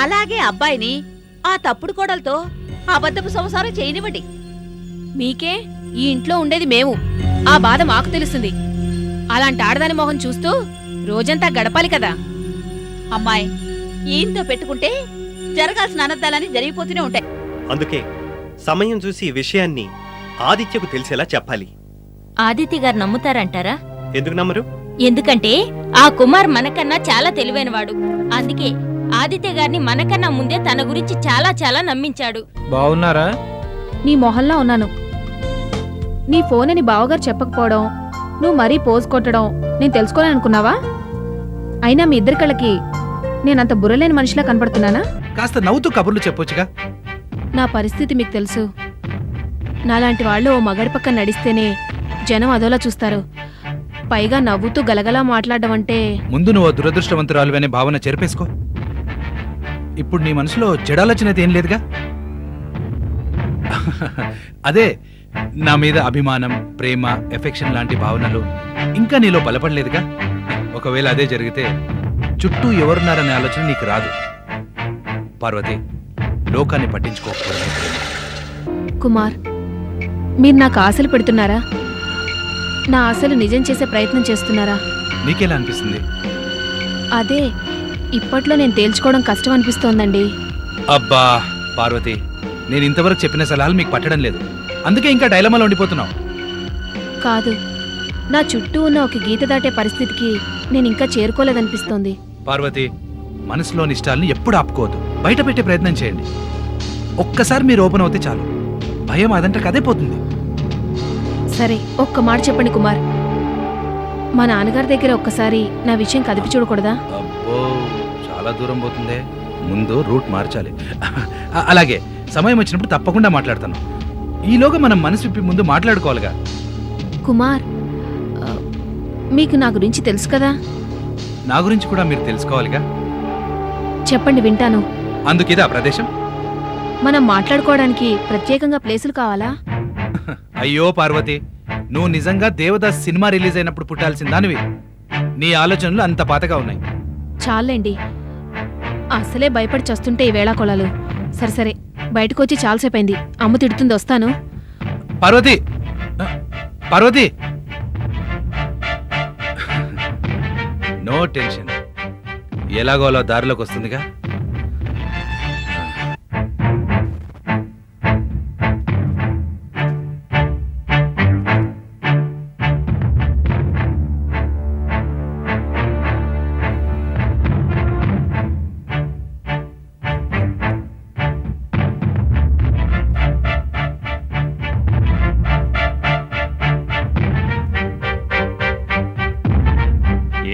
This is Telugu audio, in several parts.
అలాగే అబ్బాయిని ఆ తప్పుడు కోడలతో అబద్ధపు సంసారం చేయనివ్వండి. మీకే ఈ ఇంట్లో ఉండేది మేము. ఆ బాధ మాకు తెలుస్తుంది. అలాంటి ఆడదాని మొహం చూస్తూ రోజంతా గడపాలి కదా. అమ్మాయి ఈయనతో పెట్టుకుంటే జరగాల్సిన అనర్థాలని జరిగిపోతూనే ఉంటాయి. అందుకే సమయం చూసి ఈ విషయాన్ని ఆదిత్యకు తెలిసేలా చెప్పాలి. ఆదిత్య గారు నమ్ముతారంటారా? ఎందుకు నమ్మరు? ఎందుకంటే ఆ కుమార్ మనకన్నా చాలా తెలివైనవాడు. అందుకే ఆదిత్య గారిని మనకన్నా ముందే తన గురించి చాలా చాలా నమ్మించాడు. బాగున్నారా నీ మొహల్లా ఉన్నాను. నీ ఫోన్ అని బావగారు చెప్పకపోవడం నువ్వు మరీ పోజ్ కొట్టడం నేను తెలుసుకోవాలని అనుకున్నావా? అయినా మీ ఇద్దరి కళ్ళకి నేనంత బుర్రలేని మనిషిలా కనపడుతున్నానా? కాస్త నవ్వుతూ కబుర్లు చెప్పొచ్చుగా. నా పరిస్థితి మీకు తెలుసు. నాలాంటి వాళ్ళు ఓ మగడి పక్కన నడిస్తేనే జనం అదోలా చూస్తారు. పైగా నవ్వుతూ గలగలా మాట్లాడడం అంటే ముందు నువ్వు దురదృష్టవంతురాలు అనే భావన చెరిపేసుకో. ఇప్పుడు నీ మనసులో చెడాలొచ్చినది ఏం లేదుగా? అదే నా మీద అభిమానం ప్రేమ ఎఫెక్షన్ లాంటి భావనలు ఇంకా నీలో బలపడలేదుగా? ఒకవేళ అదే జరిగితే చుట్టూ ఎవరున్నారనే ఆలోచన నీకు రాదు. పార్వతి లోకాన్ని పట్టించుకోకపోవడం కుమార్ మీరు నాకు ఆశలు పెడుతున్నారా? నా ఆశలు నిజం చేసే ప్రయత్నం చేస్తున్నారా? నీకెలా అనిపిస్తుంది? అదే ఇప్పట్లో నేను తేల్చుకోవడం కష్టం అనిపిస్తోందండి. అబ్బా పార్వతి నేను ఇంతవరకు చెప్పిన సలహాలు మీకు పట్టడం లేదు. అందుకే ఇంకా డైలమాలో ఉండిపోతున్నావు. కాదు నా చుట్టూ ఉన్న ఒక గీత దాటే పరిస్థితికి నేను ఇంకా చేరుకోలేదనిపిస్తోంది. పార్వతి మనసులోని ఇష్టాలను ఎప్పుడు ఆపుకోవద్దు. బయట పెట్టే ప్రయత్నం చేయండి. ఒక్కసారి మీరు ఓపెన్ అవుతే చాలు. భయం అదంటే కదే పోతుంది. సరే ఒక్క మాట చెప్పండి కుమార్. మా నాన్నగారి దగ్గర ఒక్కసారి నా విషయం కదిపి చూడకూడదా? అబ్బో. చాలా దూరం పోతుందే? ముందు రూట్ మార్చాలి. అలాగే సమయం వచ్చినప్పుడు తప్పకుండా మాట్లాడతాను. ఈలోగా మనం మనసు విప్పి ముందు మాట్లాడుకోవాలిగా. కుమార్ మీకు నా గురించి తెలుసు కదా? నా గురించి కూడా మీరు తెలుసుకోవాలిగా? చెప్పండి వింటాను. అందుకిదా ప్రదేశం? మనం మాట్లాడుకోవడానికి ప్రత్యేకంగా ప్లేసులు కావాలా? అయ్యో పార్వతి నువ్వు నిజంగా దేవదాస్ సినిమా రిలీజ్ అయినప్పుడు పుట్టాల్సిన దానివి. నీ ఆలోచనలు అంత పాతగా ఉన్నాయి. చాలండి. అసలే భయపడి చస్తుంటే ఈ వేళా కొలాలు సరే సరే బయటకు వచ్చి చాలాసేపైంది. అమ్మ తిడుతుంది వస్తాను. పార్వతి! పార్వతి! No tension. ఎలాగో అలా దారిలోకి వస్తుందిగా?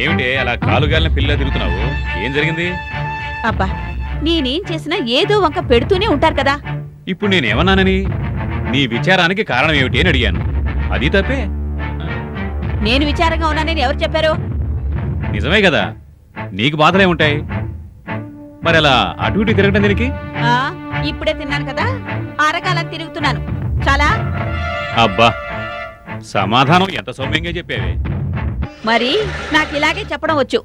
ఏమిటే అలా కాలుగాలిన పిల్ల తిరుగుతున్నావు? ఏం జరిగింది? అబ్బా నేనేం చేసినా ఏదో వంక పెడుతూనే ఉంటారు కదా. ఇప్పుడు నేనేమన్నానని? నీ విచారానికి కారణం ఏమిటి అని అడిగాను. అది తప్పే. నేను విచారంగా ఉన్నానని ఎవరు చెప్పారు? నిజమే కదా. నీకు బాధలే ఉంటాయి. మరి అలా అటు ఇటు తిరగడం దీనికి? ఆ ఇప్పుడే తిన్నాను కదా. అరకాలం తిరుగుతున్నాను. చాలా. అబ్బా సమాధానం ఎంత సౌమ్యంగా చెప్పేవే. మరి నాకు ఇలాగే చెప్పడం వచ్చు.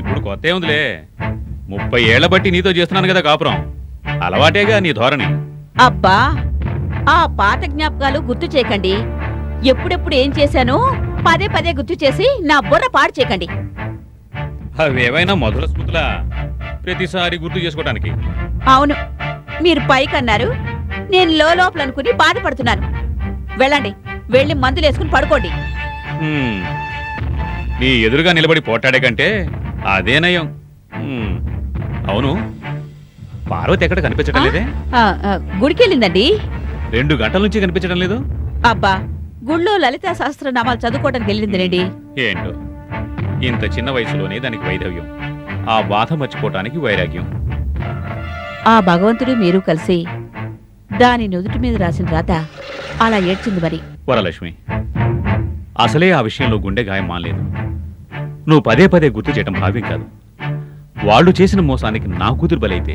ఇప్పుడు కొత్త ఏముందిలే ముప్పై ఏళ్ళ బట్టి నీతో చేస్తున్నాను కదా కాపురం. అలవాటేగా నీ ధోరణి. అబ్బా ఆ పాత జ్ఞాపకాలు గుర్తు చేయకండి. ఎప్పుడెప్పుడు ఏం చేశానో పదే పదే గుర్తు చేసి నా బుర్ర పాడు చేయకండి. అవేవైనా మధుర స్మృతులా? ప్రతిసారి గుర్తు చేసుకోవడానికి అవును మీరు పైకన్నారు నేను లోపల అనుకుని బాధపడుతున్నాను. వెళ్ళండి వెళ్ళి మందులు వేసుకుని పడుకోండి. నీ ఎదురుగా నిలబడి పోటాడే కంటే అదే నయం. హ్మ్. అవును. పార్వతి ఎక్కడ కనిపించడం లేదే? ఆ, ఆ, గుడికెళ్ళిందండి. రెండు గంటల నుంచి కనిపించడం లేదు? అబ్బా గుళ్ళో లలితా సహస్రనామాలు చదువుకోవడానికి వెళ్ళిందిలేండి. ఏంటో? ఇంత చిన్న వయసులోనే దానికి వైధవ్యం. ఆ బాధ మర్చిపోవటానికి వైరాగ్యం. ఆ భగవంతుడు మీరు కలిసి దాని నుదుటి మీద రాసిన రాత అలా ఏడ్చింది మరి. వరలక్ష్మి అసలే ఆ విషయంలో గుండె గాయం మానలేదు. నువ్వు పదే పదే గుర్తు చేయడం భావ్యం కాదు. వాళ్ళు చేసిన మోసానికి నా కూతురు బలైతే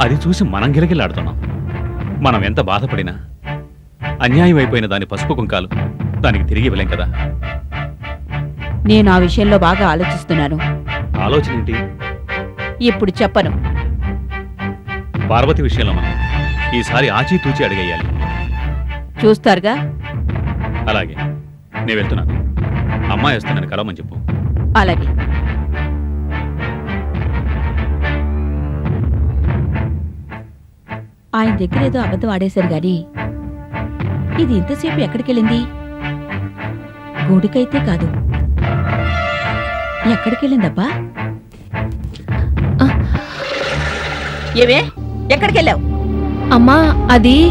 అది చూసి మనం గిలగిలాడుతున్నాం. మనం ఎంత బాధపడినా అన్యాయం అయిపోయిన దాని పసుపు కుంకాలు దానికి తిరిగి ఇవ్వలేం కదా? నేను ఆ విషయంలో బాగా ఆలోచిస్తున్నాను. ఆలోచన ఏంటి ఇప్పుడు చెప్పను. పార్వతి విషయంలో మనం ఈసారి ఆచితూచి అడిగేయాలి. చూస్తారుగా? అలాగే నేను వెళ్తున్నాను. అమ్మాయి వస్తానని కలవమని చెప్పు. అలాగే. ఆయన దగ్గర ఏదో అబద్ధం ఆడేశారు గాని ఇది ఇంతసేపు ఎక్కడికెళ్ళింది? గుడికైతే కాదు. ఎక్కడికెళ్ళిందబ్బా. ఏమే? ఎక్కడికెళ్ళావు? అమ్మా అది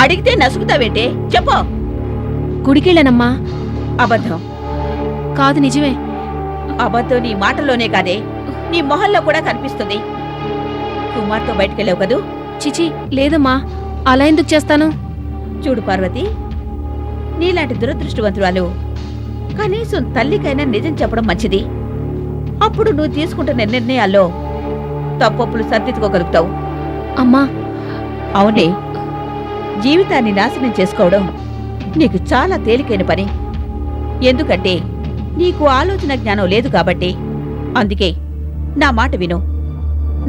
అడిగితే నసుగుతావేంటే చెప్పు. గుడికెళ్ళానమ్మా. అబద్ధం. కాదు నిజమే. అబద్ధం నీ మాటల్లోనే కాదే. నీ మొహంలో కూడా కనిపిస్తుంది. కుమార్తో బయటకెళ్ళావు కదూ? చిచి లేదమ్మా. అలా ఎందుకు చేస్తాను? చూడు పార్వతి నీలాంటి దురదృష్టవంతురాలు కనీసం తల్లికైనా నిజం చెప్పడం మంచిది. అప్పుడు నువ్వు తీసుకుంటున్న నిర్ణయాల్లో తప్పొప్పులు సర్దిద్దుకోగలుగుతావు. అమ్మా. అవునే. జీవితాన్ని నాశనం చేసుకోవడం నీకు చాలా తేలికైన పని. ఎందుకంటే నీకు ఆలోచన జ్ఞానం లేదు కాబట్టి. అందుకే నా మాట విను.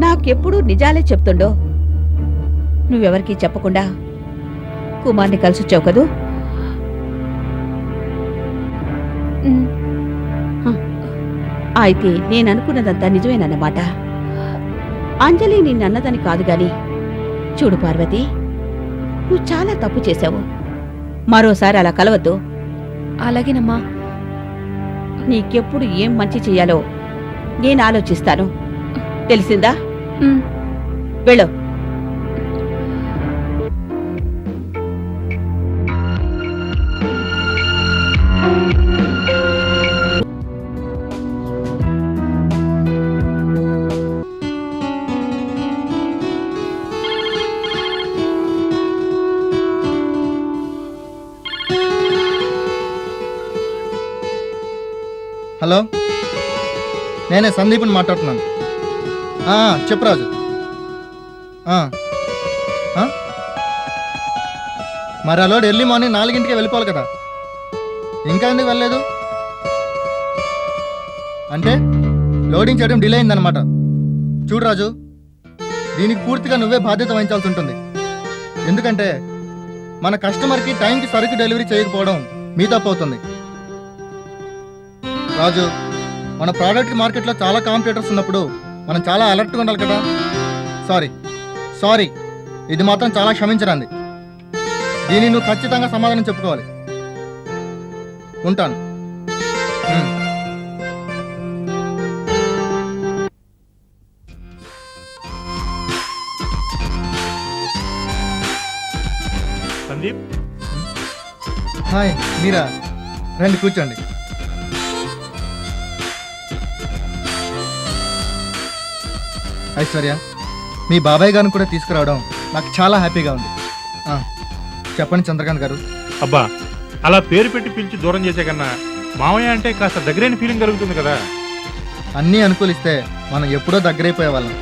నాకెప్పుడూ నిజాలే చెప్తుండో. నువ్వెవరికీ చెప్పకుండా కుమార్ని కలిసొచ్చావు కదూ? అయితే నేననుకున్నదంతా నిజమేనన్నమాట. అంజలి నిన్నన్నదని కాదు గాని చూడు పార్వతి నువ్వు చాలా తప్పు చేశావు. మరోసారి అలా కలవద్దు. అలాగేనమ్మా. నీకెప్పుడు ఏం మంచి చెయ్యాలో నేను ఆలోచిస్తాను. తెలిసిందా? వెళ్ళు. హలో? నేనే సందీప్ని మాట్లాడుతున్నాను. చెప్పు రాజు. మరి అలోడు ఎర్లీ మార్నింగ్ నాలుగింటికే వెళ్ళిపోవాలి కదా. ఇంకా ఎందుకు వెళ్ళలేదు? అంటే లోడింగ్ చేయడం డిలే అయిందనమాట చూడు రాజు దీనికి పూర్తిగా నువ్వే బాధ్యత వహించాల్సి ఉంటుంది. ఎందుకంటే మన కస్టమర్కి టైంకి సరుకు డెలివరీ చేయకపోవడం మీ తప్పు అవుతుంది రాజు మన ప్రోడక్ట్ మార్కెట్లో చాలా కాంపిటేటర్స్ ఉన్నప్పుడు మనం చాలా అలర్ట్గా ఉండాలి కదా. సారీ సారీ ఇది మాత్రం చాలా క్షమించరండి దీన్ని నువ్వు ఖచ్చితంగా సమాధానం చెప్పుకోవాలి. ఉంటాను. సందీప్? హాయ్ మీరా? రండి కూర్చోండి. ఐశ్వర్య మీ బాబాయ్ గారిని కూడా తీసుకురావడం నాకు చాలా హ్యాపీగా ఉంది. ఆ, చెప్పండి చంద్రకాంత్ గారు. అబ్బా అలా పేరు పెట్టి పిలిచి దూరం చేసే కన్నా మామయ్య అంటే కాస్త దగ్గరైన ఫీలింగ్ కలుగుతుంది కదా. అన్నీ అనుకూలిస్తే మనం ఎప్పుడో దగ్గరైపోయే వాళ్ళం.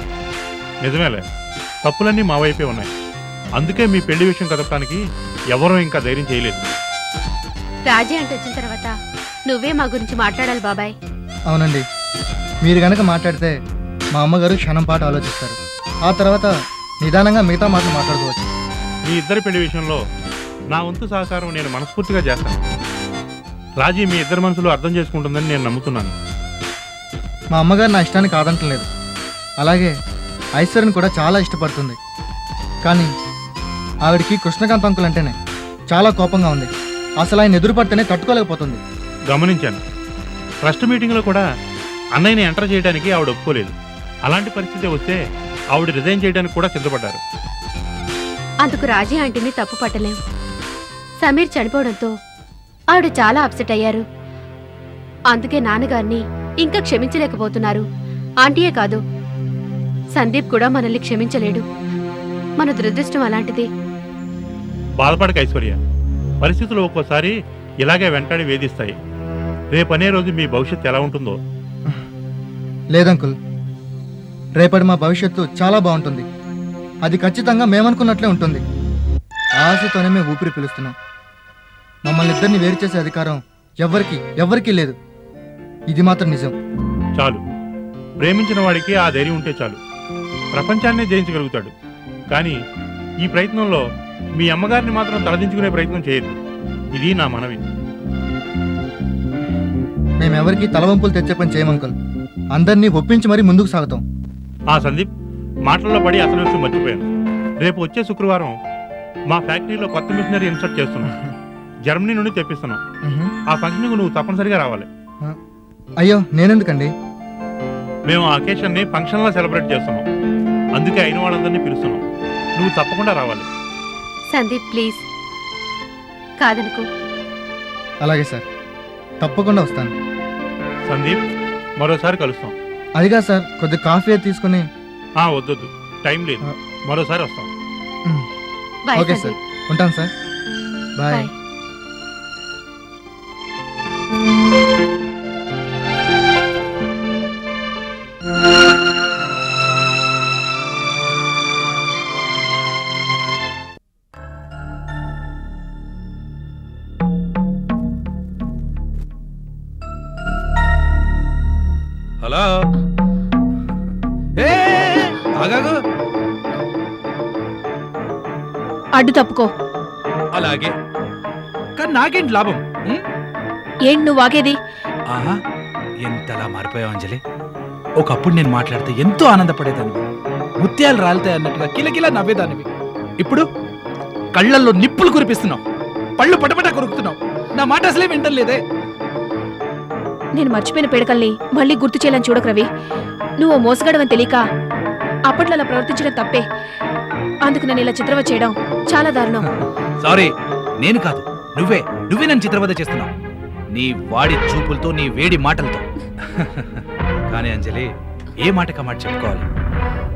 నిజమేలే తప్పులన్నీ మా వైపే ఉన్నాయి. అందుకే మీ పెళ్ళి విషయం కదపడానికి ఎవరూ ఇంకా ధైర్యం చేయలేదు. రాజీ అంటే వచ్చిన తర్వాత నువ్వే మా గురించి మాట్లాడాలి బాబాయ్. అవునండి మీరు గనక మాట్లాడితే మా అమ్మగారు క్షణం పాటు ఆలోచిస్తారు. ఆ తర్వాత నిదానంగా మిగతా మాటలు మాట్లాడుకోవచ్చు. మీ ఇద్దరి పెళ్ళి విషయంలో నా వంతు సహకారం నేను మనస్ఫూర్తిగా చేస్తాను. రాజీ మీ ఇద్దరి మనసులు అర్థం చేసుకుంటుందని నేను నమ్ముతున్నాను. మా అమ్మగారు నా ఇష్టాన్ని కాదంటలేదు. అలాగే ఐశ్వర్యని కూడా చాలా ఇష్టపడుతుంది. కానీ ఆవిడకి కృష్ణకాంత్ అంకుల్ అంటేనే చాలా కోపంగా ఉంది. అసలు ఆయన ఎదురు పడితేనే తట్టుకోలేకపోతుంది. గమనించాను. ట్రస్ట్ మీటింగ్లో కూడా అన్నయ్యని ఎంటర్ చేయడానికి ఆవిడ ఒప్పుకోలేదు. అలాంటి పరిస్థితి వస్తే ఆవిడ రిజైన్ చేయడానికి కూడా సిద్ధపడ్డారు. అందుకు రాజీ ఆంటీని తప్పు పట్టలేం. సమీర్ చనిపోవడంతో ఆవిడ చాలా అప్సెట్ అయ్యారు. అందుకే నాన్నగారిని ఇంకా క్షమించలేకపోతున్నారు. ఆంటీయే కాదు సందీప్ కూడా మనల్ని క్షమించలేడు. మన దురదృష్టం అలాంటిది. బాధపడక ఐశ్వర్య పరిస్థితులు ఒక్కోసారి ఇలాగే వెంటాడి వేధిస్తాయి. రేపనే రోజు మీ భవిష్యత్తు ఎలా ఉంటుందో. లేదంకుల్ రేపటి మా భవిష్యత్తు చాలా బాగుంటుంది. అది ఖచ్చితంగా మేమనుకున్నట్లే ఉంటుంది. ఆశతోనే మేము ఊపిరి పిలుస్తున్నాం. మమ్మల్ని ఇద్దరిని వేరు చేసే అధికారం ఎవ్వరికి ఎవ్వరికీ లేదు. ఇది మాత్రం నిజం. చాలు. ప్రేమించిన వాడికి ఆ ధైర్యం ఉంటే చాలు. ప్రపంచాన్నే జయించగలుగుతాడు. కానీ ఈ ప్రయత్నంలో మీ అమ్మగారిని మాత్రం తలదించుకునే ప్రయత్నం చేయొద్దు. ఇది నా మనవి. మేమెవరికి తలవంపులు తెచ్చే పని చేయం అంకుల్ అందరినీ ఒప్పించి మరీ ముందుకు సాగుతాం. ఆ సందీప్ మాటల్లో పడి అసలు విషయం మర్చిపోయాను. రేపు వచ్చే శుక్రవారం మా ఫ్యాక్టరీలో కొత్త మిషనరీ ఇన్సర్ట్ చేస్తున్నాం. జర్మనీ నుండి తెప్పిస్తున్నాం. ఆ ఫంక్షన్కు నువ్వు తప్పనిసరిగా రావాలి. అయ్యో నేనెందుకండి? మేము ఆ అకేషన్ని ఫంక్షన్లో సెలబ్రేట్ చేస్తున్నాం. అందుకే అయిన వాళ్ళందరినీ పిలుస్తున్నాం. నువ్వు తప్పకుండా రావాలి. సందీప్ ప్లీజ్. కాదనుకో. అలాగే సార్. తప్పకుండా వస్తాను. సందీప్ మరోసారి కలుస్తాం. అదిగా సార్ కొద్ది కాఫీ తీసుకుని ఆ వద్దొద్దు. టైం లేదు. మరోసారి వస్తాం. Bye okay sir. ఉంటాను సార్. బాయ్. హలో. ఏ ఆగాగు. అడ్డు తప్పుకో. అలాగే. కానీ నాకేంటి లాభం? ఉం? ఏంటి నువ్వు వాగేది ఆహా ఎంతలా మారిపోయావు అంజలి? ఒకప్పుడు నేను మాట్లాడితే ఎంతో ఆనందపడేదాన్ని. ముత్యాలు రాలితాయి అన్నట్టుగా కిలకిలా నవ్వేదానివి. ఇప్పుడు కళ్ళల్లో నిప్పులు కురిపిస్తున్నావు. పళ్ళు పటపట కొరుకుతున్నావు. నా మాట అసలే వింటం లేదే. నేను మర్చిపోయిన పిడకల్ని మళ్ళీ గుర్తు చేయాలని చూడకు రవి. నువ్వు మోసగాడవని తెలియక అప్పట్లో అలా ప్రవర్తించడం తప్పే. అందుకు నన్ను ఇలా చిత్రవ చేయడం చాలా దారుణం. సారీ నేను కాదు. నువ్వే. నువ్వే నన్ను చిత్రవద చేస్తున్నావు. నీ వాడి చూపులతో నీ వేడి మాటలతో. కానీ అంజలి ఏ మాటకా మాట చెప్పుకోవాలి?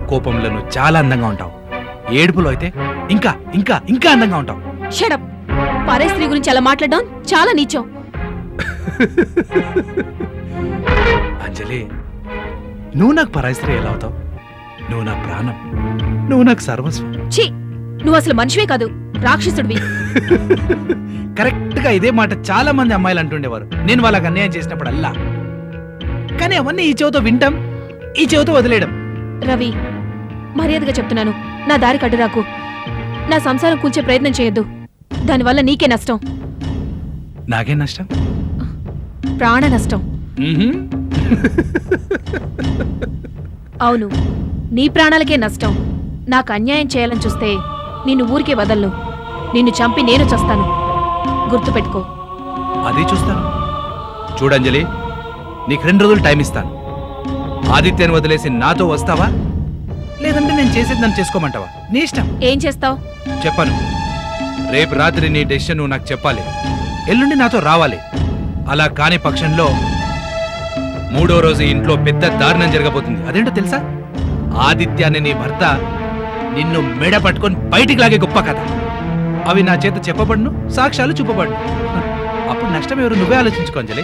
కోపంలో నువ్వు చాలా అందంగా ఉంటావు. ఏడుపులో అయితే ఇంకా ఇంకా ఇంకా అందంగా ఉంటావు. షడప్ పరే స్త్రీ గురించి అలా మాట్లాడడం చాలా నీచం. అంజలి నువ్వు నాకు పరాయి స్త్రీ ఎలా అవుతావు? నువ్వు నా ప్రాణం. నువ్వు నాకు సర్వస్వం. ఛీ నువ్వు అసలు మనిషివే కాదు రాక్షసుడివి. కరెక్ట్గా ఇదే మాట చాలా మంది అమ్మాయిలు అంటుండేవారు. నేను వాళ్ళకి అన్యాయం చేసినప్పుడు అల్లా కానీ అవన్నీ ఈ చెవితో వింటాం ఈ చెవితో వదిలేయడం. రవి మర్యాదగా చెప్తున్నాను. నా దారి కట్టురాకు. నా సంసారం కూల్చే ప్రయత్నం చేయొద్దు. దానివల్ల నీకే నష్టం. నాకేం నష్టం? ప్రాణ నష్టం. అవును నీ ప్రాణాలకే నష్టం. నాకు అన్యాయం చేయాలని చూస్తే నిన్ను ఊరికే వదలను. నిన్ను చంపి నేను చస్తాను. గుర్తుపెట్టుకో. అది చూస్తాను. చూడంజలి నీకు రెండు రోజులు టైం ఇస్తాను. ఆదిత్యని వదిలేసి నాతో వస్తావా? లేదంటే నేను చేసేది నన్ను చేసుకోమంటావా? నీ ఇష్టం. ఏం చేస్తావు? చెప్పను. రేపు రాత్రి నీ డెసిషన్ నువ్వు నాకు చెప్పాలి. ఎల్లుండి నాతో రావాలి. అలా కాని పక్షంలో మూడో రోజు ఇంట్లో పెద్ద దారుణం జరగబోతుంది. అదేంటో తెలుసా? ఆదిత్య అనే నీ భర్త నిన్ను మెడ పట్టుకొని బయటికి లాగే గొప్ప కథ. అవి నా చేత చెప్పబడును సాక్ష్యాలు చూపబడును. అప్పుడు నష్టం ఎవరు? నువ్వే ఆలోచించుకోంజలే